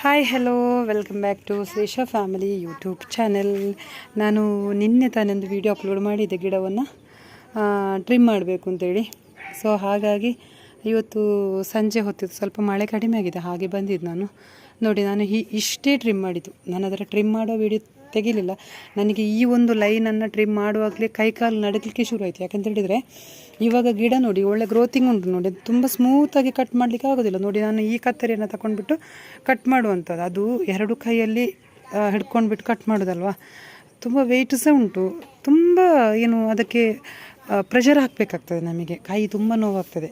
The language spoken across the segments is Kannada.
Hi hello welcome back to Shresha family YouTube channel ನಾನು ನಿನ್ನೆ ತಾನೊಂದು ವಿಡಿಯೋ ಅಪ್ಲೋಡ್ ಮಾಡಿದ್ದೆ ಗಿಡವನ್ನು ಟ್ರಿಮ್ ಮಾಡಬೇಕು ಅಂತೇಳಿ. ಸೊ ಹಾಗಾಗಿ ಇವತ್ತು ಸಂಜೆ ಹೊತ್ತಿತ್ತು ಸ್ವಲ್ಪ ಮಳೆ ಕಡಿಮೆ ಆಗಿದೆ, ಹಾಗೆ ಬಂದಿದ್ದು ನಾನು. ನೋಡಿ, ನಾನು ಇಷ್ಟೇ ಟ್ರಿಮ್ ಮಾಡಿದ್ದು. ನಾನು ಅದರ ಟ್ರಿಮ್ ಮಾಡೋ ವಿಡಿಯೋ ತೆಗಿಲಿಲ್ಲ. ನನಗೆ ಈ ಒಂದು ಲೈನನ್ನು ಟ್ರಿಮ್ ಮಾಡುವಾಗಲೇ ಕೈಕಾಲು ನಡಗಲಿಕ್ಕೆ ಶುರು ಆಯಿತು. ಯಾಕಂತ ಹೇಳಿದರೆ, ಇವಾಗ ಗಿಡ ನೋಡಿ, ಒಳ್ಳೆ ಗ್ರೋತಿಂಗ್ ಉಂಟು ನೋಡಿ. ಅದು ತುಂಬ ಸ್ಮೂತಾಗಿ ಕಟ್ ಮಾಡಲಿಕ್ಕೆ ಆಗೋದಿಲ್ಲ. ನೋಡಿ, ನಾನು ಈ ಕತ್ತರಿಯನ್ನು ತಗೊಂಡ್ಬಿಟ್ಟು ಕಟ್ ಮಾಡುವಂಥದ್ದು. ಅದು ಎರಡು ಕೈಯಲ್ಲಿ ಹಿಡ್ಕೊಂಡ್ಬಿಟ್ಟು ಕಟ್ ಮಾಡೋದಲ್ವಾ? ತುಂಬ ವೆಯ್ಟ್ ಸಹ ಉಂಟು. ತುಂಬ ಏನು ಅದಕ್ಕೆ ಪ್ರೆಷರ್ ಹಾಕಬೇಕಾಗ್ತದೆ ನಮಗೆ. ಕೈ ತುಂಬ ನೋವಾಗ್ತದೆ.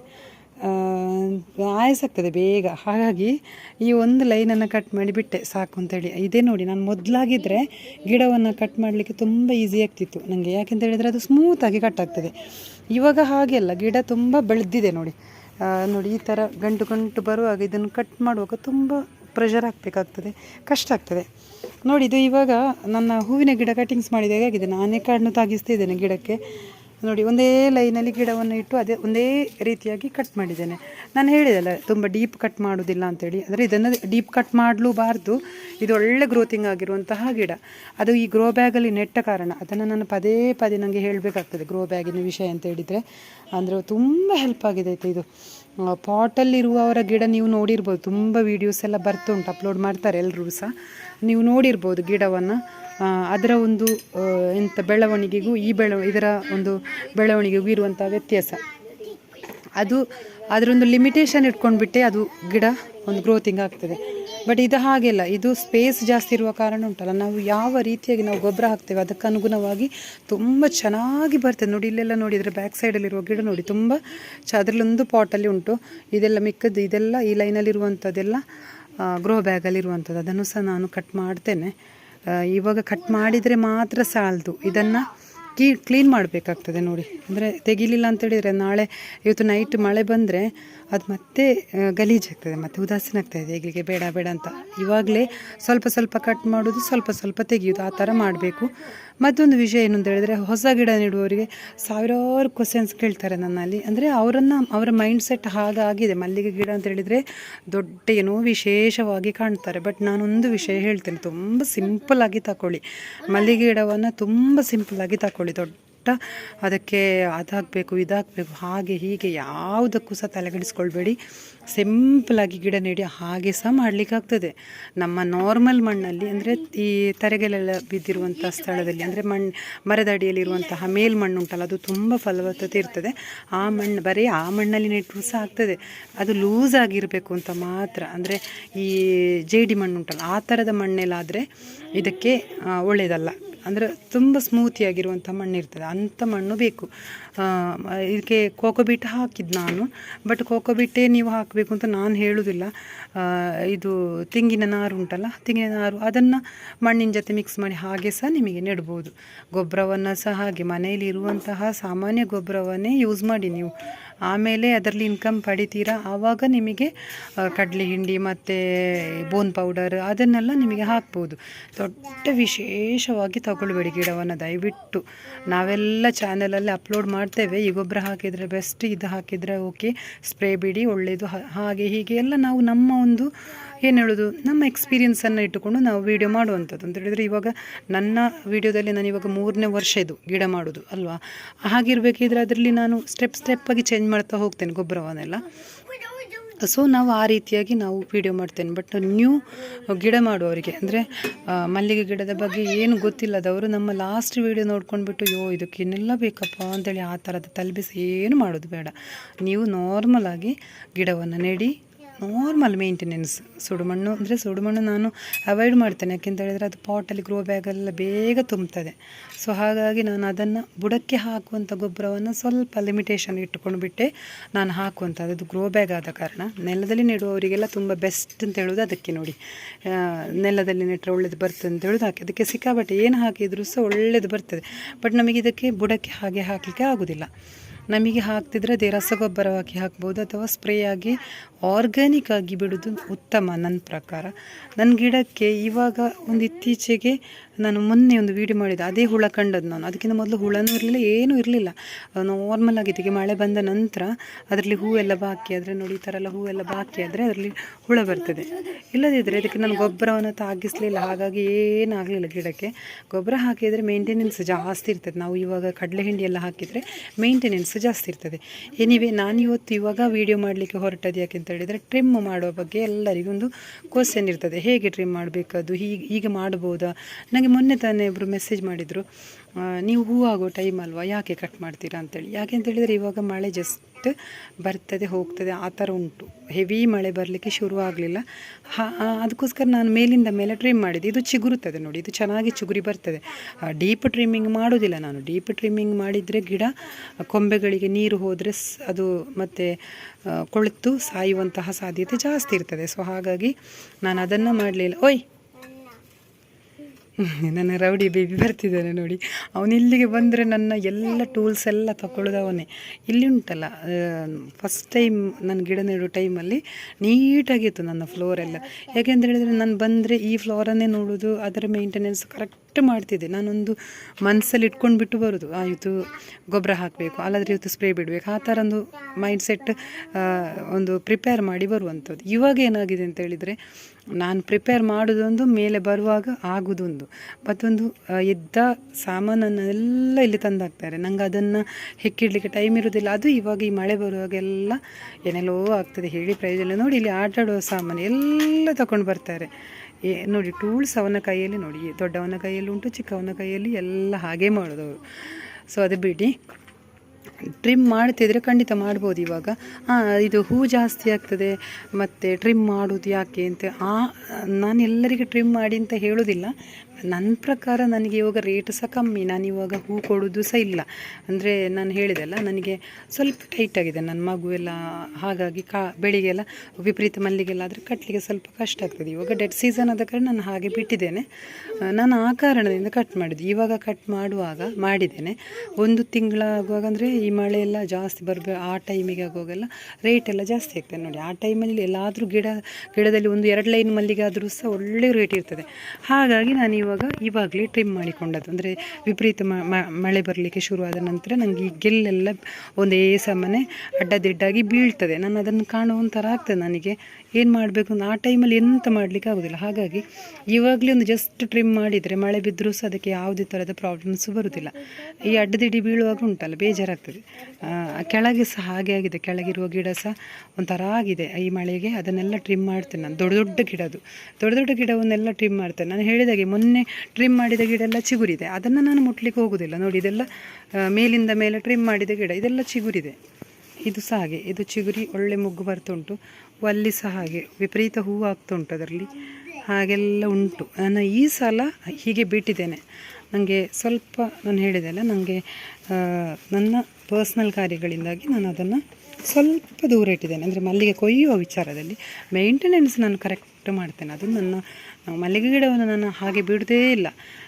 ಆ, ಆಯಾಸಾಗ್ತದೆ ಬೇಗ. ಹಾಗಾಗಿ ಈ ಒಂದು ಲೈನನ್ನು ಕಟ್ ಮಾಡಿ ಬಿಟ್ಟೆ ಸಾಕು ಅಂತೇಳಿ. ಇದೇ ನೋಡಿ ನಾನು ಮೊದಲಾಗಿದ್ದರೆ ಗಿಡವನ್ನು ಕಟ್ ಮಾಡಲಿಕ್ಕೆ ತುಂಬ ಈಸಿ ಆಗ್ತಿತ್ತು. ನನಗೆ ಯಾಕೆಂತ ಹೇಳಿದರೆ ಅದು ಸ್ಮೂತಾಗಿ ಕಟ್ ಆಗ್ತದೆ. ಇವಾಗ ಹಾಗೆ ಅಲ್ಲ ಗಿಡ ತುಂಬ ಬೆಳೆದಿದೆ ನೋಡಿ. ನೋಡಿ ಈ ಥರ ಗಂಟು ಗಂಟು ಬರುವಾಗ ಇದನ್ನು ಕಟ್ ಮಾಡುವಾಗ ತುಂಬ ಪ್ರೆಷರ್ ಆಗಬೇಕಾಗ್ತದೆ ಕಷ್ಟ ಆಗ್ತದೆ. ನೋಡಿ ಇದು ಇವಾಗ ನನ್ನ ಹೂವಿನ ಗಿಡ ಕಟಿಂಗ್ಸ್ ಮಾಡಿದಾಗ ಆಗಿದೆ ನಾನೇ ಕಾಡನ್ನು ತಾಗಿಸ್ತಿದ್ದೇನೆ ಗಿಡಕ್ಕೆ. ನೋಡಿ, ಒಂದೇ ಲೈನಲ್ಲಿ ಗಿಡವನ್ನು ಇಟ್ಟು ಅದೇ ಒಂದೇ ರೀತಿಯಾಗಿ ಕಟ್ ಮಾಡಿದ್ದೇನೆ. ನಾನು ಹೇಳಿದಲ್ಲ, ತುಂಬ ಡೀಪ್ ಕಟ್ ಮಾಡೋದಿಲ್ಲ ಅಂತೇಳಿ. ಅಂದರೆ ಇದನ್ನು ಡೀಪ್ ಕಟ್ ಮಾಡಲೂಬಾರ್ದು. ಇದು ಒಳ್ಳೆ ಗ್ರೋತಿಂಗ್ ಆಗಿರುವಂತಹ ಗಿಡ. ಅದು ಈ ಗ್ರೋ ಬ್ಯಾಗಲ್ಲಿ ನೆಟ್ಟ ಕಾರಣ. ಅದನ್ನು ನಾನು ಪದೇ ಪದೇ ನನಗೆ ಹೇಳಬೇಕಾಗ್ತದೆ ಗ್ರೋ ಬ್ಯಾಗಿನ ವಿಷಯ ಅಂತ ಹೇಳಿದರೆ. ಅಂದರೆ ತುಂಬ ಹೆಲ್ಪ್ ಆಗಿದೆ ಇದು. ಪಾಟಲ್ಲಿರುವವರ ಗಿಡ ನೀವು ನೋಡಿರ್ಬೋದು. ತುಂಬ ವೀಡಿಯೋಸ್ ಎಲ್ಲ ಬರ್ತುಂಟು ಅಪ್ಲೋಡ್ ಮಾಡ್ತಾರೆ ಎಲ್ಲರೂ ಸಹ. ನೀವು ನೋಡಿರ್ಬೋದು ಗಿಡವನ್ನು. ಅದರ ಒಂದು ಎಂಥ ಬೆಳವಣಿಗೆಗೂ, ಈ ಬೆಳ, ಇದರ ಒಂದು ಬೆಳವಣಿಗೆಗೂ ಇರುವಂಥ ವ್ಯತ್ಯಾಸ. ಅದು ಅದರೊಂದು ಲಿಮಿಟೇಷನ್ ಇಟ್ಕೊಂಡ್ಬಿಟ್ಟೆ ಅದು ಗಿಡ ಒಂದು ಗ್ರೋತಿಂಗ್ ಆಗ್ತದೆ. ಬಟ್ ಇದು ಹಾಗೆಲ್ಲ ಇದು ಸ್ಪೇಸ್ ಜಾಸ್ತಿ ಇರುವ ಕಾರಣ ಉಂಟಲ್ಲ. ನಾವು ಯಾವ ರೀತಿಯಾಗಿ ನಾವು ಗೊಬ್ಬರ ಹಾಕ್ತೇವೆ, ಅದಕ್ಕೆ ಅನುಗುಣವಾಗಿ ತುಂಬ ಚೆನ್ನಾಗಿ ಬರ್ತದೆ. ನೋಡಿ, ಇಲ್ಲೆಲ್ಲ ನೋಡಿದರೆ ಬ್ಯಾಕ್ ಸೈಡಲ್ಲಿರುವ ಗಿಡ ನೋಡಿ, ತುಂಬ ಚ, ಅದರಲ್ಲೊಂದು ಪಾಟಲ್ಲಿ ಉಂಟು. ಇದೆಲ್ಲ ಮಿಕ್ಕದ್ದು, ಇದೆಲ್ಲ ಈ ಲೈನಲ್ಲಿರುವಂಥದ್ದೆಲ್ಲ ಗ್ರೋ ಬ್ಯಾಗಲ್ಲಿರುವಂಥದ್ದು ಅದನ್ನು ಸಹ ನಾನು ಕಟ್ ಮಾಡ್ತೇನೆ. ಇವಾಗ ಕಟ್ ಮಾಡಿದರೆ ಮಾತ್ರ ಸಾಲದು. ಇದನ್ನು ಕೀ ಕ್ಲೀನ್ ಮಾಡಬೇಕಾಗ್ತದೆ ನೋಡಿ. ಅಂದರೆ ತೆಗಿಲಿಲ್ಲ ಅಂತ ಹೇಳಿದರೆ ನಾಳೆ ಇವತ್ತು ನೈಟ್ ಮಳೆ ಬಂದರೆ ಅದು ಮತ್ತೆ ಗಲೀಜಾಗ್ತದೆ ಮತ್ತೆ ಉದಾಸೀನ ಆಗ್ತದೆ ತೆಗಿಲಿಕ್ಕೆ ಬೇಡ ಬೇಡ ಅಂತ. ಇವಾಗಲೇ ಸ್ವಲ್ಪ ಸ್ವಲ್ಪ ಕಟ್ ಮಾಡೋದು, ಸ್ವಲ್ಪ ಸ್ವಲ್ಪ ತೆಗೆಯೋದು. ಆ ಥರ ಮಾಡಬೇಕು. ಮತ್ತೊಂದು ವಿಷಯ ಏನು ಅಂತ ಹೇಳಿದ್ರೆ, ಹೊಸ ಗಿಡ ನೆಡುವವರಿಗೆ ಸಾವಿರಾರು ಕ್ವಶನ್ಸ್ ಕೇಳ್ತಾರೆ ನನ್ನಲ್ಲಿ. ಅಂದರೆ ಅವರನ್ನು, ಅವರ ಮೈಂಡ್ ಸೆಟ್ ಹಾಗಾಗಿದೆ. ಮಲ್ಲಿಗೆ ಗಿಡ ಅಂತ ಹೇಳಿದರೆ ದೊಡ್ಡ ಏನೋ ವಿಶೇಷವಾಗಿ ಕಾಣ್ತಾರೆ. ಬಟ್ ನಾನೊಂದು ವಿಷಯ ಹೇಳ್ತೇನೆ. ತುಂಬ ಸಿಂಪಲ್ಲಾಗಿ ತಗೊಳ್ಳಿ ಮಲ್ಲಿಗೆ ಗಿಡವನ್ನು ತುಂಬ ಆಗಿ ತಗೊಳ್ಳಿ ದೊಡ್ಡ ಅದಕ್ಕೆ ಅದಾಗಬೇಕು, ಇದಾಗಬೇಕು, ಹಾಗೆ ಹೀಗೆ ಯಾವುದಕ್ಕೂ ಸಹ ತಲೆಗೆಡಿಸ್ಕೊಳ್ಬೇಡಿ ಸಿಂಪಲಾಗಿ ಗಿಡ ನೆಡಿ, ಹಾಗೆ ಸಹ ಮಾಡಲಿಕ್ಕಾಗ್ತದೆ ನಮ್ಮ ನಾರ್ಮಲ್ ಮಣ್ಣಲ್ಲಿ ಅಂದರೆ ಈ ತರೆಗೆಲೆಲ್ಲ ಬಿದ್ದಿರುವಂಥ ಸ್ಥಳದಲ್ಲಿ ಅಂದರೆ ಮಣ್ಣು ಮರದ ಅಡಿಯಲ್ಲಿರುವಂತಹ ಮೇಲ್ಮಣ್ಣು ಉಂಟಲ್ಲ, ಅದು ತುಂಬ ಫಲವತ್ತತೆ ಇರ್ತದೆ. ಆ ಮಣ್ಣು, ಬರೀ ಆ ಮಣ್ಣಲ್ಲಿ ನೆಟ್ಟರು ಸಹ ಆಗ್ತದೆ. ಅದು ಲೂಸ್ ಆಗಿರಬೇಕು ಅಂತ ಮಾತ್ರ. ಅಂದರೆ ಈ ಜೇಡಿ ಮಣ್ಣು ಉಂಟಲ್ಲ, ಆ ಥರದ ಮಣ್ಣೆಲ್ಲಾದರೆ ಇದಕ್ಕೆ ಒಳ್ಳೆಯದಲ್ಲ ಅಂದರೆ ತುಂಬ ಸ್ಮೂತಿಯಾಗಿರುವಂಥ ಮಣ್ಣು ಇರ್ತದೆ ಅಂಥ ಮಣ್ಣು ಬೇಕು. ಇದಕ್ಕೆ ಕೋಕೋಬೀಟ್ ಹಾಕಿದ್ದು ನಾನು. ಬಟ್ ಕೋಕೋಬಿಟ್ಟೇ ನೀವು ಹಾಕಬೇಕು ಅಂತ ನಾನು ಹೇಳುವುದಿಲ್ಲ ಇದು ತೆಂಗಿನ ನಾರು ಉಂಟಲ್ಲ, ತೆಂಗಿನ ನಾರು ಅದನ್ನು ಮಣ್ಣಿನ ಜೊತೆ ಮಿಕ್ಸ್ ಮಾಡಿ ಹಾಗೆ ಸಹ ನಿಮಗೆ ನೆಡ್ಬೋದು. ಗೊಬ್ಬರವನ್ನು ಸಹ ಹಾಗೆ ಮನೆಯಲ್ಲಿ ಇರುವಂತಹ ಸಾಮಾನ್ಯ ಗೊಬ್ಬರವನ್ನೇ ಯೂಸ್ ಮಾಡಿ ನೀವು. ಆಮೇಲೆ ಅದರಲ್ಲಿ ಇನ್ಕಮ್ ಪಡಿತೀರಾ? ಆವಾಗ ನಿಮಗೆ ಕಡಲೆ ಹಿಂಡಿ ಮತ್ತು ಬೋನ್ ಪೌಡರ್ ಅದನ್ನೆಲ್ಲ ನಿಮಗೆ ಹಾಕ್ಬೋದು. ದೊಡ್ಡ ವಿಶೇಷವಾಗಿ ತಗೊಳ್ಬೇಡಿ ಗಿಡವನ್ನು, ದಯವಿಟ್ಟು. ನಾವೆಲ್ಲ ಚಾನಲಲ್ಲಿ ಅಪ್ಲೋಡ್ ಮಾಡ್ತೇವೆ. ಈ ಗೊಬ್ಬರ ಹಾಕಿದರೆ ಬೆಸ್ಟ್ ಇದು ಹಾಕಿದರೆ ಓಕೆ ಸ್ಪ್ರೇ ಬಿಡಿ ಒಳ್ಳೆಯದು ಹಾಗೆ ಹೀಗೆ ಎಲ್ಲ ನಾವು ನಮ್ಮ ಒಂದು ಏನು ಹೇಳೋದು? ನಮ್ಮ ಎಕ್ಸ್ಪೀರಿಯನ್ಸನ್ನು ಇಟ್ಟುಕೊಂಡು ನಾವು ವೀಡಿಯೋ ಮಾಡುವಂಥದ್ದು. ಅಂತ ಹೇಳಿದರೆ ಇವಾಗ ನನ್ನ ವೀಡಿಯೋದಲ್ಲಿ ನಾನು ಇವಾಗ ಮೂರನೇ ವರ್ಷ ಇದು ಗಿಡ ಮಾಡೋದು, ಅಲ್ವಾ? ಹಾಗಿರಬೇಕಿದ್ರೆ ಅದರಲ್ಲಿ ನಾನು ಸ್ಟೆಪ್ ಸ್ಟೆಪ್ಪಾಗಿ ಚೇಂಜ್ ಮಾಡ್ತಾ ಹೋಗ್ತೇನೆ ಗೊಬ್ಬರವನ್ನೆಲ್ಲ. ಸೊ ನಾವು ಆ ರೀತಿಯಾಗಿ ನಾವು ವೀಡಿಯೋ ಮಾಡ್ತೇನೆ. ಬಟ್ ನ್ಯೂ ಗಿಡ ಮಾಡುವವರಿಗೆ, ಅಂದರೆ ಮಲ್ಲಿಗೆ ಗಿಡದ ಬಗ್ಗೆ ಏನು ಗೊತ್ತಿಲ್ಲದವರು ನಮ್ಮ ಲಾಸ್ಟ್ ವೀಡಿಯೋ ನೋಡ್ಕೊಂಡ್ಬಿಟ್ಟು, ಯೋ ಇನ್ನೆಲ್ಲ ಬೇಕಪ್ಪ? ಅಂತೇಳಿ ಆ ಥರದ ತಲುಪಿಸಿ ಏನು ಮಾಡೋದು ಬೇಡ. ನೀವು ನಾರ್ಮಲಾಗಿ ಗಿಡವನ್ನು ನೆಡಿ ನಾರ್ಮಲ್ ಮೇಂಟೆನೆನ್ಸ್ ಸುಡುಮಣ್ಣು ಅಂದರೆ ಸುಡುಮಣ್ಣು ನಾನು ಅವಾಯ್ಡ್ ಮಾಡ್ತೇನೆ. ಯಾಕೆಂತ ಹೇಳಿದರೆ ಅದು ಪಾಟಲ್ಲಿ ಗ್ರೋ ಬ್ಯಾಗೆಲ್ಲ ಬೇಗ ತುಂಬುತ್ತದೆ ಸೊ ಹಾಗಾಗಿ ನಾನು ಅದನ್ನು ಬುಡಕ್ಕೆ ಹಾಕುವಂಥ ಗೊಬ್ಬರವನ್ನು ಸ್ವಲ್ಪ ಲಿಮಿಟೇಷನ್ ಇಟ್ಟುಕೊಂಡು ಬಿಟ್ಟೆ. ನಾನು ಹಾಕುವಂಥದ್ದು ಅದು ಗ್ರೋ ಬ್ಯಾಗ್ ಆದ ಕಾರಣ. ನೆಲದಲ್ಲಿ ನೆಡುವವರಿಗೆಲ್ಲ ತುಂಬ ಬೆಸ್ಟ್ ಅಂತ ಹೇಳೋದು ಅದಕ್ಕೆ ನೋಡಿ. ನೆಲದಲ್ಲಿ ನೆಟ್ಟರೆ ಒಳ್ಳೇದು ಬರ್ತದೆ ಅಂತ ಹೇಳೋದು ಹಾಕಿ ಅದಕ್ಕೆ ಸಿಕ್ಕಾಬಟ್ಟೆ ಏನು ಹಾಕಿದರೂ ಸಹ ಒಳ್ಳೇದು ಬರ್ತದೆ. ಬಟ್ ನಮಗೆ ಇದಕ್ಕೆ ಬುಡಕ್ಕೆ ಹಾಗೆ ಹಾಕಲಿಕ್ಕೆ ಆಗೋದಿಲ್ಲ. ನಮಗೆ ಹಾಕ್ತಿದ್ರೆ ಅದೇ ರಸಗೊಬ್ಬರ ಹಾಕಿ ಹಾಕ್ಬೋದು ಅಥವಾ ಸ್ಪ್ರೇ ಆಗಿ ಆರ್ಗ್ಯಾನಿಕ್ ಆಗಿ ಬಿಡೋದು ಉತ್ತಮ ನನ್ನ ಪ್ರಕಾರ. ನನ್ನ ಗಿಡಕ್ಕೆ ಇವಾಗ ಒಂದು ಇತ್ತೀಚೆಗೆ ನಾನು ಮೊನ್ನೆ ಒಂದು ವೀಡಿಯೋ ಮಾಡಿದ್ದೆ ಅದೇ ಹುಳ ಕಂಡದ್ದು ನಾನು. ಅದಕ್ಕಿಂತ ಮೊದಲು ಹುಳನೂ ಇರಲಿಲ್ಲ, ಏನೂ ಇರಲಿಲ್ಲ. ನಾರ್ಮಲ್ ಆಗಿದ್ದಕ್ಕೆ ಮಳೆ ಬಂದ ನಂತರ ಅದರಲ್ಲಿ ಹೂವೆಲ್ಲ ಬಾಕಿ ಆದರೆ ನೋಡಿ ಈ ಥರ ಎಲ್ಲ ಹೂವೆಲ್ಲ ಬಾಕಿ ಆದರೆ ಅದರಲ್ಲಿ ಹುಳ ಬರ್ತದೆ. ಇಲ್ಲದಿದ್ದರೆ ಅದಕ್ಕೆ ನಾನು ಗೊಬ್ಬರವನ್ನು ತಾಗಿಸಲಿಲ್ಲ. ಹಾಗಾಗಿ ಏನಾಗಲಿಲ್ಲ ಗಿಡಕ್ಕೆ. ಗೊಬ್ಬರ ಹಾಕಿದರೆ ಮೇಂಟೆನೆನ್ಸ್ ಜಾಸ್ತಿ ಇರ್ತದೆ. ನಾವು ಇವಾಗ ಕಡಲೆ ಹಿಂಡಿ ಎಲ್ಲ ಹಾಕಿದರೆ ಮೇಂಟೆನೆನ್ಸ್ ಜಾಸ್ತಿ ಇರ್ತದೆ. ಎನಿವೆ ನಾನು ಇವತ್ತು ಇವಾಗ ವೀಡಿಯೋ ಮಾಡಲಿಕ್ಕೆ ಹೊರಟದ್ದು ಯಾಕೆ ಅಂತ ಹೇಳಿದರೆ ಟ್ರಿಮ್ ಮಾಡುವ ಬಗ್ಗೆ ಎಲ್ಲರಿಗೊಂದು ಕ್ವಶನ್ ಇರ್ತದೆ. ಹೇಗೆ ಟ್ರಿಮ್ ಮಾಡಬೇಕದು ಹೀಗೆ ಹೀಗೆ ಮಾಡ್ಬೋದಾ? ನನಗೆ ಮೊನ್ನೆ ತಾನೇ ಒಬ್ಬರು ಮೆಸೇಜ್ ಮಾಡಿದರು. ನೀವು ಹೂ ಆಗೋ ಟೈಮ್ ಅಲ್ವಾ? ಯಾಕೆ ಕಟ್ ಮಾಡ್ತೀರಾ ಅಂತೇಳಿ. ಯಾಕೆ ಅಂತ ಹೇಳಿದರೆ ಇವಾಗ ಮಳೆ ಜಸ್ಟ್ ಬರ್ತದೆ, ಹೋಗ್ತದೆ, ಆ ಥರ ಉಂಟು. ಹೆವಿ ಮಳೆ ಬರಲಿಕ್ಕೆ ಶುರು ಆಗಲಿಲ್ಲ. ಅದಕ್ಕೋಸ್ಕರ ನಾನು ಮೇಲಿಂದ ಮೇಲೆ ಟ್ರಿಮ್ ಮಾಡಿದೆ ಇದು ಚಿಗುರುತ್ತದೆ ನೋಡಿ, ಇದು ಚೆನ್ನಾಗಿ ಚಿಗುರಿ ಬರ್ತದೆ. ಡೀಪ್ ಟ್ರಿಮ್ಮಿಂಗ್ ಮಾಡೋದಿಲ್ಲ ನಾನು. ಡೀಪ್ ಟ್ರಿಮ್ಮಿಂಗ್ ಮಾಡಿದರೆ ಗಿಡ, ಕೊಂಬೆಗಳಿಗೆ ನೀರು ಹೋದರೆ ಅದು ಮತ್ತು ಕೊಳೆತು, ಸಾಯುವಂತಹ ಸಾಧ್ಯತೆ ಜಾಸ್ತಿ ಇರ್ತದೆ. ಸೊ ಹಾಗಾಗಿ ನಾನು ಅದನ್ನು ಮಾಡಲಿಲ್ಲ. ಓಯ್ ನನ್ನ ರೌಡಿ ಬೇಬಿ ಬರ್ತಿದ್ದಾನೆ ನೋಡಿ. ಅವನು ಇಲ್ಲಿಗೆ ಬಂದರೆ ನನ್ನ ಎಲ್ಲ ಟೂಲ್ಸ್ ಎಲ್ಲ ತಗೊಳ್ಳೋದು ಅವನೇ ಇಲ್ಲಿ ಉಂಟಲ್ಲ ಫಸ್ಟ್ ಟೈಮ್ ನನ್ನ ಗಿಡ ನೆಡೋ ಟೈಮಲ್ಲಿ ನೀಟಾಗಿತ್ತು ನನ್ನ ಫ್ಲೋರೆಲ್ಲ ಯಾಕೆಂತ ಹೇಳಿದರೆ, ನಾನು ಬಂದರೆ ಈ ಫ್ಲೋರನ್ನೇ ನೋಡೋದು, ಅದರ ಮೇಂಟೆನೆನ್ಸ್ ಕರೆಕ್ಟ್ ಮಾಡ್ತಿದ್ದೆ. ನಾನೊಂದು ಮನಸ್ಸಲ್ಲಿ ಇಟ್ಕೊಂಡು ಬಿಟ್ಟು ಬರೋದು. ಇವತ್ತು ಗೊಬ್ಬರ ಹಾಕಬೇಕು ಅಲ್ಲಾದರೆ ಇವತ್ತು ಸ್ಪ್ರೇ ಬಿಡಬೇಕು. ಆ ಥರ ಒಂದು ಮೈಂಡ್ ಸೆಟ್ ಒಂದು ಪ್ರಿಪೇರ್ ಮಾಡಿ ಬರುವಂಥದ್ದು. ಇವಾಗ ಏನಾಗಿದೆ ಅಂತ ಹೇಳಿದರೆ ನಾನು ಪ್ರಿಪೇರ್ ಮಾಡೋದೊಂದು ಮೇಲೆ ಬರುವಾಗ ಆಗೋದೊಂದು. ಮತ್ತೊಂದು ಆ, ಎದ್ದ ಸಾಮಾನನ್ನೆಲ್ಲ ಇಲ್ಲಿ ತಂದಾಕ್ತಾರೆ. ನಂಗೆ ಅದನ್ನು ಹೆಕ್ಕಿಡಲಿಕ್ಕೆ ಟೈಮ್ ಇರೋದಿಲ್ಲ. ಅದು ಇವಾಗ ಈ ಮಳೆ ಬರುವಾಗೆಲ್ಲ ಏನೆಲ್ಲೋ ಆಗ್ತದೆ. ಹೇಳಿ ಪ್ರಯೋಜನ. ನೋಡಿ ಇಲ್ಲಿ ಆಟಾಡೋ ಸಾಮಾನು ಎಲ್ಲ ತಗೊಂಡು ಬರ್ತಾರೆ. ನೋಡಿ, ಟೂಲ್ಸ್ ಅವನ ಕೈಯಲ್ಲಿ ನೋಡಿ, ದೊಡ್ಡವನ ಕೈಯಲ್ಲಿ ಉಂಟು, ಚಿಕ್ಕವನ ಕೈಯಲ್ಲಿ ಎಲ್ಲ ಹಾಗೆ ಮಾಡೋದವರು. ಸೊ ಅದು ಬಿಡಿ. ಟ್ರಿಮ್ ಮಾಡ್ತಿದ್ರೆ ಖಂಡಿತ ಮಾಡ್ಬೋದು ಇವಾಗ. ಇದು ಹೂ ಜಾಸ್ತಿ ಆಗ್ತದೆ, ಮತ್ತು ಟ್ರಿಮ್ ಮಾಡೋದು ಯಾಕೆ ಅಂತ, ಆ ನಾನು ಎಲ್ಲರಿಗೆ ಟ್ರಿಮ್ ಮಾಡಿ ಅಂತ ಹೇಳೋದಿಲ್ಲ. ನನ್ನ ಪ್ರಕಾರ ನನಗೆ ಇವಾಗ ರೇಟ್ ಸಹ ಕಮ್ಮಿ. ನಾನು ಇವಾಗ ಹೂ ಕೊಡೋದು ಸಹ ಇಲ್ಲ. ಅಂದರೆ ನಾನು ಹೇಳಿದೆಲ್ಲ ನನಗೆ ಸ್ವಲ್ಪ ಟೈಟ್ ಆಗಿದೆ. ನನ್ನ ಮಗು ಎಲ್ಲ ಹಾಗಾಗಿ ಕಾ ಬೆಳಿಗ್ಗೆಲ್ಲ ವಿಪರೀತ ಮಲ್ಲಿಗೆಲ್ಲ ಆದರೆ ಕಟ್ಟಲಿಕ್ಕೆ ಸ್ವಲ್ಪ ಕಷ್ಟ ಆಗ್ತದೆ. ಇವಾಗ ಡೆಡ್ ಸೀಸನ್ ಆದ ಕಾರಣ ನಾನು ಹಾಗೆ ಬಿಟ್ಟಿದ್ದೇನೆ. ನಾನು ಆ ಕಾರಣದಿಂದ ಕಟ್ ಮಾಡಿದ್ದು. ಇವಾಗ ಕಟ್ ಮಾಡುವಾಗ ಮಾಡಿದ್ದೇನೆ. ಒಂದು ತಿಂಗಳಾಗುವಾಗ ಅಂದರೆ ಈ ಮಳೆ ಎಲ್ಲ ಜಾಸ್ತಿ ಬರಬೇಕು ಆ ಟೈಮಿಗೆ ಆಗುವಾಗೆಲ್ಲ ರೇಟ್ ಎಲ್ಲ ಜಾಸ್ತಿ ಆಗ್ತದೆ. ನೋಡಿ, ಆ ಟೈಮಲ್ಲಿ ಎಲ್ಲಾದರೂ ಗಿಡ, ಗಿಡದಲ್ಲಿ ಒಂದು ಎರಡು ಲೈನ್ ಮಲ್ಲಿಗೆ ಆದರೂ ಸಹ ಒಳ್ಳೆ ರೇಟ್ ಇರ್ತದೆ. ಹಾಗಾಗಿ ನಾನು ಇವಾಗ ಇವಾಗಲೇ ಟ್ರಿಮ್ ಮಾಡಿಕೊಂಡದ್ದು. ಅಂದರೆ ವಿಪರೀತ ಮಳೆ ಬರಲಿಕ್ಕೆ ಶುರುವಾದ ನಂತರ ನನಗೆ ಈ ಗೆಲ್ಲೆಲ್ಲ ಒಂದೇ ಸಮನೆ ಅಡ್ಡದಿಡ್ಡಾಗಿ ಬೀಳ್ತದೆ. ನಾನು ಅದನ್ನು ಕಾಣೋ ಒಂಥರ ಆಗ್ತದೆ ನನಗೆ. ಏನು ಮಾಡಬೇಕು? ಅಂತ ಆ ಟೈಮಲ್ಲಿ ಎಂತ ಮಾಡಲಿಕ್ಕೆ ಆಗೋದಿಲ್ಲ. ಹಾಗಾಗಿ ಇವಾಗಲೇ ಒಂದು ಜಸ್ಟ್ ಟ್ರಿಮ್ ಮಾಡಿದರೆ ಮಳೆ ಬಿದ್ದರೂ ಸಹ ಅದಕ್ಕೆ ಯಾವುದೇ ಥರದ ಪ್ರಾಬ್ಲಮ್ಸು ಬರುವುದಿಲ್ಲ ಈ ಅಡ್ಡದಿಡಿ ಬೀಳುವಾಗ ಉಂಟಲ್ಲ, ಬೇಜಾರಾಗ್ತದೆ. ಕೆಳಗೆ ಸಹ ಹಾಗೆ ಆಗಿದೆ. ಕೆಳಗಿರುವ ಗಿಡ ಸಹ ಒಂಥರ ಆಗಿದೆ. ಈ ಮಳೆಗೆ ಅದನ್ನೆಲ್ಲ ಟ್ರಿಮ್ ಮಾಡ್ತೇನೆ ನಾನು. ದೊಡ್ಡ ದೊಡ್ಡ ಗಿಡ ಅದು. ದೊಡ್ಡ ದೊಡ್ಡ ಗಿಡವನ್ನೆಲ್ಲ ಟ್ರಿಮ್ ಮಾಡ್ತೇನೆ. ನಾನು ಹೇಳಿದಾಗೆ ಮೊನ್ನೆ ಟ್ರಿಮ್ ಮಾಡಿದ ಗಿಡ ಎಲ್ಲ ಚಿಗುರಿದೆ. ಅದನ್ನು ನಾನು ಮುಟ್ಲಿಕ್ಕೆ ಹೋಗೋದಿಲ್ಲ. ನೋಡಿ, ಇದೆಲ್ಲ ಮೇಲಿಂದ ಮೇಲೆ ಟ್ರಿಮ್ ಮಾಡಿದ ಗಿಡ, ಇದೆಲ್ಲ ಚಿಗುರಿದೆ. ಇದು ಸಹ ಹಾಗೆ. ಇದು ಚಿಗುರಿ ಒಳ್ಳೆ ಮುಗ್ಗು ಬರ್ತುಂಟು ಅಲ್ಲಿ ಸಹ ಹಾಗೆ. ವಿಪರೀತ ಹೂವು ಆಗ್ತಾ ಉಂಟು ಅದರಲ್ಲಿ. ಹಾಗೆಲ್ಲ ಉಂಟು. ನಾನು ಈ ಸಲ ಹೀಗೆ ಬಿಟ್ಟಿದ್ದೇನೆ. ನನಗೆ ಸ್ವಲ್ಪ ನಾನು ಹೇಳಿದೆಲ್ಲ ನನಗೆ ನನ್ನ ಪರ್ಸ್ನಲ್ ಕಾರ್ಯಗಳಿಂದಾಗಿ ನಾನು ಅದನ್ನು ಸ್ವಲ್ಪ ದೂರ ಇಟ್ಟಿದ್ದೇನೆ. ಅಂದರೆ ಮಲ್ಲಿಗೆ ಕೊಯ್ಯುವ ವಿಚಾರದಲ್ಲಿ ಮೇಂಟೆನೆನ್ಸ್ ನಾನು ಕರೆಕ್ಟ್ ಮಾಡ್ತೇನೆ. ಅದು ನನ್ನ ಮಲ್ಲಿಗೆ ಗಿಡವನ್ನು ನಾನು ಹಾಗೆ ಬಿಡೋದೇ ಇಲ್ಲ.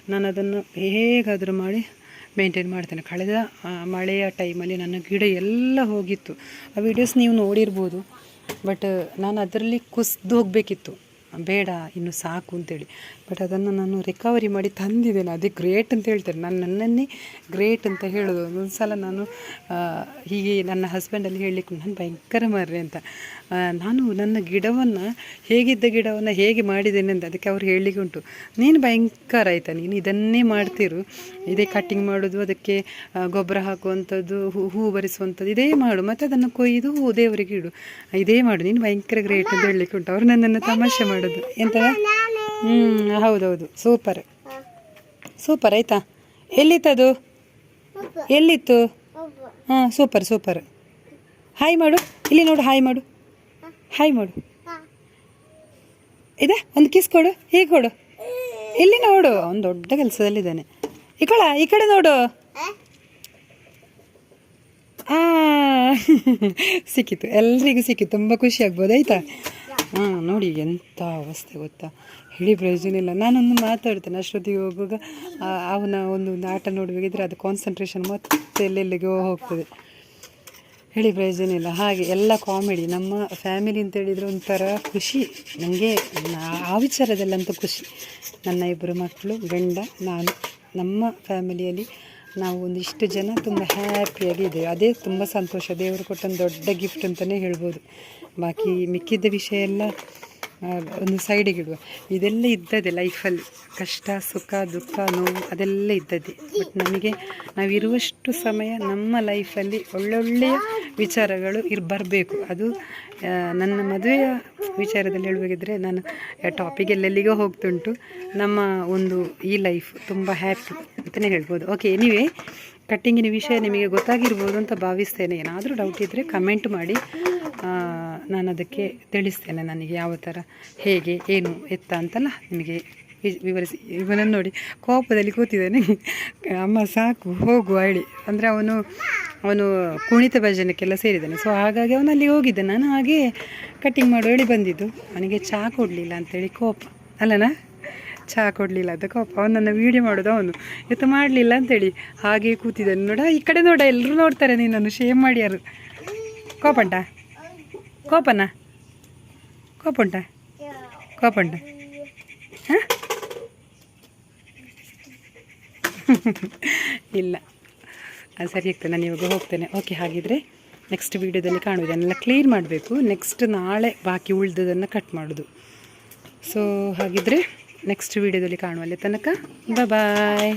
ನಾನು ಅದನ್ನು ಹೇಗಾದರೂ ಮಾಡಿ ಮೇಂಟೈನ್ ಮಾಡ್ತೇನೆ. ಕಳೆದ ಮಳೆಯ ಟೈಮಲ್ಲಿ ನನ್ನ ಗಿಡ ಎಲ್ಲ ಹೋಗಿತ್ತು. ಆ ವಿಡಿಯೋಸ್ ನೀವು ನೋಡಿರ್ಬೋದು. ಬಟ್ ನಾನು ಅದರಲ್ಲಿ ಕುಸಿದು ಹೋಗಬೇಕಿತ್ತು. ಬೇಡ ಇನ್ನು ಸಾಕು ಅಂತೇಳಿ. ಬಟ್ ಅದನ್ನು ನಾನು ರಿಕವರಿ ಮಾಡಿ ತಂದಿದ್ದೇನೆ. ಅದೇ ಗ್ರೇಟ್ ಅಂತ ಹೇಳ್ತಾರೆ. ನಾನು ನನ್ನನ್ನೇ ಗ್ರೇಟ್ ಅಂತ ಹೇಳೋದು. ಒಂದೊಂದು ಸಲ ನಾನು ಹೀಗೆ ನನ್ನ ಹಸ್ಬೆಂಡಲ್ಲಿ ಹೇಳಲಿಕ್ಕೆ ನಾನು ಭಯಂಕರ ಮರ್ರೆ ಅಂತ. ನಾನು ನನ್ನ ಗಿಡವನ್ನು ಹೇಗಿದ್ದ ಗಿಡವನ್ನು ಹೇಗೆ ಮಾಡಿದ್ದೇನೆ ಅಂತ ಅದಕ್ಕೆ ಅವ್ರು ಹೇಳಲಿಕ್ಕೆ ಉಂಟು. ನೀನು ಭಯಂಕರ ಆಯಿತಾ? ನೀನು ಇದನ್ನೇ ಮಾಡ್ತಿರು. ಇದೇ ಕಟ್ಟಿಂಗ್ ಮಾಡೋದು ಅದಕ್ಕೆ ಗೊಬ್ಬರ ಹಾಕುವಂಥದ್ದು ಹೂ ಹೂ ಬರಿಸುವಂಥದ್ದು ಇದೇ ಮಾಡು. ಮತ್ತು ಅದನ್ನು ಕೊಯ್ದು ಹೂ ದೇವರಿಗೆ ಇಡು. ಇದೇ ಮಾಡು. ನೀನು ಭಯಂಕರ ಗ್ರೇಟ್ ಅಂತ ಹೇಳಲಿಕ್ಕೆ ಉಂಟು. ಅವ್ರು ನನ್ನನ್ನು ತಮಾಷೆ ಮಾಡೋದು ಎಂತ? ಹ್ಞೂ ಹೌದೌದು. ಸೂಪರ್. ಸೂಪರ್ ಆಯ್ತಾ? ಎಲ್ಲಿತ್ತದು? ಎಲ್ಲಿತ್ತು? ಹಾಂ, ಸೂಪರ್ ಸೂಪರ್. ಹಾಯ್ ಮಾಡು. ಇಲ್ಲಿ ನೋಡು ಹಾಯ್ ಮಾಡು. ಹಾಯ್ ಮಾಡು. ಇದೆ? ಒಂದು ಕಿಸ್ ಕೊಡು. ಹೀಗೆ ಕೊಡು. ಇಲ್ಲಿ ನೋಡು. ಅವ್ನು ದೊಡ್ಡ ಕೆಲಸದಲ್ಲಿದ್ದಾನೆ. ಈ ಈ ಕಡೆ ನೋಡು. ಸಿಕ್ಕಿತು. ಎಲ್ರಿಗೂ ಸಿಕ್ಕಿತು. ತುಂಬ ಖುಷಿ ಆಗ್ಬೋದು, ಆಯ್ತಾ? ಹಾಂ, ನೋಡಿ ಎಂಥ ಅವಸ್ಥೆ ಗೊತ್ತಾ? ಹೇಳಿ ಪ್ರಯೋಜನ ಇಲ್ಲ. ನಾನೊಂದು ಮಾತಾಡ್ತೇನೆ, ಅಷ್ಟೊತ್ತಿಗೆ ಹೋಗುವಾಗ ಅವನ ಒಂದು ಆಟ ನೋಡಬೇಕಿದ್ರೆ ಅದು ಕಾನ್ಸಂಟ್ರೇಷನ್ ಮತ್ತೆ ಎಲ್ಲೆಲ್ಲಿಗೆ ಹೋಗ್ತದೆ. ಹೇಳಿ ಪ್ರಯೋಜನ ಇಲ್ಲ. ಹಾಗೆ ಎಲ್ಲ ಕಾಮಿಡಿ ನಮ್ಮ ಫ್ಯಾಮಿಲಿ ಅಂತ ಹೇಳಿದರೆ ಒಂಥರ ಖುಷಿ. ನನಗೆ ಆ ವಿಚಾರದಲ್ಲಂತೂ ಖುಷಿ. ನನ್ನ ಇಬ್ಬರು ಮಕ್ಕಳು, ಗಂಡ, ನಾನು, ನಮ್ಮ ಫ್ಯಾಮಿಲಿಯಲ್ಲಿ ನಾವು ಒಂದಿಷ್ಟು ಜನ ತುಂಬ ಹ್ಯಾಪಿಯಾಗಿ ಇದ್ದೇವೆ ಅದೇ ತುಂಬ ಸಂತೋಷ. ದೇವರು ಕೊಟ್ಟೊಂದು ದೊಡ್ಡ ಗಿಫ್ಟ್ ಅಂತಲೇ ಹೇಳ್ಬೋದು. ಬಾಕಿ ಮಿಕ್ಕಿದ್ದ ವಿಷಯ ಎಲ್ಲ ಒಂದು ಸೈಡಿಗೆ ಇಡುವ. ಇದೆಲ್ಲ ಇದ್ದದೆ ಲೈಫಲ್ಲಿ ಕಷ್ಟ, ಸುಖ, ದುಃಖ, ನೋವು, ಅದೆಲ್ಲ ಇದ್ದದೆ ಬಟ್ ನಮಗೆ ನಾವಿರುವಷ್ಟು ಸಮಯ ನಮ್ಮ ಲೈಫಲ್ಲಿ ಒಳ್ಳೊಳ್ಳೆಯ ವಿಚಾರಗಳು ಇರ್, ಬರಬೇಕು. ಅದು ನನ್ನ ಮದುವೆಯ ವಿಚಾರದಲ್ಲಿ ಹೇಳಬೇಕಿದ್ರೆ ನಾನು ಟಾಪಿಕ್ ಎಲ್ಲೆಲ್ಲಿಗೋ ಹೋಗ್ತುಂಟು. ನಮ್ಮ ಒಂದು ಈ ಲೈಫ್ ತುಂಬ ಹ್ಯಾಪಿ ಅಂತಲೇ ಹೇಳ್ಬೋದು. ಓಕೆ ಎನಿವೆ ಕಟ್ಟಿಂಗಿನ ವಿಷಯ ನಿಮಗೆ ಗೊತ್ತಾಗಿರ್ಬೋದು ಅಂತ ಭಾವಿಸ್ತೇನೆ. ಏನಾದರೂ ಡೌಟ್ ಇದ್ದರೆ ಕಮೆಂಟ್ ಮಾಡಿ. ನಾನು ಅದಕ್ಕೆ ತಿಳಿಸ್ತೇನೆ ನನಗೆ ಯಾವ ಥರ, ಹೇಗೆ, ಏನು ಎತ್ತ ಅಂತಲ್ಲ ನಿಮಗೆ ವಿವರಿಸಿ, ಇವನನ್ನು ನೋಡಿ, ಕೋಪದಲ್ಲಿ ಕೂತಿದ್ದಾನೆ. ಅಮ್ಮ ಸಾಕು, ಹೋಗು ಹೇಳಿ ಅಂದರೆ ಅವನು ಅವನು ಕುಣಿತ ಭಜನಕ್ಕೆಲ್ಲ ಸೇರಿದ್ದಾನೆ. ಸೊ ಹಾಗಾಗಿ ಅವನಲ್ಲಿ ಹೋಗಿದ್ದೆ. ನಾನು ಹಾಗೆ ಕಟ್ಟಿಂಗ್ ಮಾಡೋ ಹೇಳಿ ಬಂದಿದ್ದು. ಅವನಿಗೆ ಚಹಾ ಕೊಡಲಿಲ್ಲ ಅಂತೇಳಿ ಕೋಪ. ಅಲ್ಲನಾ? ಚಹಾ ಕೊಡಲಿಲ್ಲ ಅಂತ ಕೋಪ. ಅವನನ್ನು ನನ್ನ ವೀಡಿಯೋ ಮಾಡೋದು, ಅವನು ಇವತ್ತು ಮಾಡಲಿಲ್ಲ ಅಂತೇಳಿ ಹಾಗೆ ಕೂತಿದ್ದಾನೆ ನೋಡ. ಈ ಕಡೆ ನೋಡ ಎಲ್ಲರೂ ನೋಡ್ತಾರೆ ನೀನನ್ನು ಶೇಮ್ ಮಾಡ್ಯಾರು. ಕೋಪಂಟ ಕೋಪನ? ಕೋಪ ಉಂಟಾ ಕೋಪ ಉಂಟಾ ಹಾಂ? ಇಲ್ಲ. ಅದು ಸರಿ ಆಗ್ತದೆ. ನಾನು ಇವಾಗ ಹೋಗ್ತೇನೆ. ಓಕೆ ಹಾಗಿದ್ರೆ ನೆಕ್ಸ್ಟ್ ವೀಡಿಯೋದಲ್ಲಿ ಕಾಣುವುದು. ಅದನ್ನೆಲ್ಲ ಕ್ಲೀನ್ ಮಾಡಬೇಕು. ನೆಕ್ಸ್ಟ್ ನಾಳೆ ಬಾಕಿ ಉಳಿದದನ್ನು ಕಟ್ ಮಾಡೋದು ಸೊ ಹಾಗಿದ್ರೆ ನೆಕ್ಸ್ಟ್ ವೀಡಿಯೋದಲ್ಲಿ ಕಾಣುವಲ್ಲಿ ತನಕ ಬಾಯ್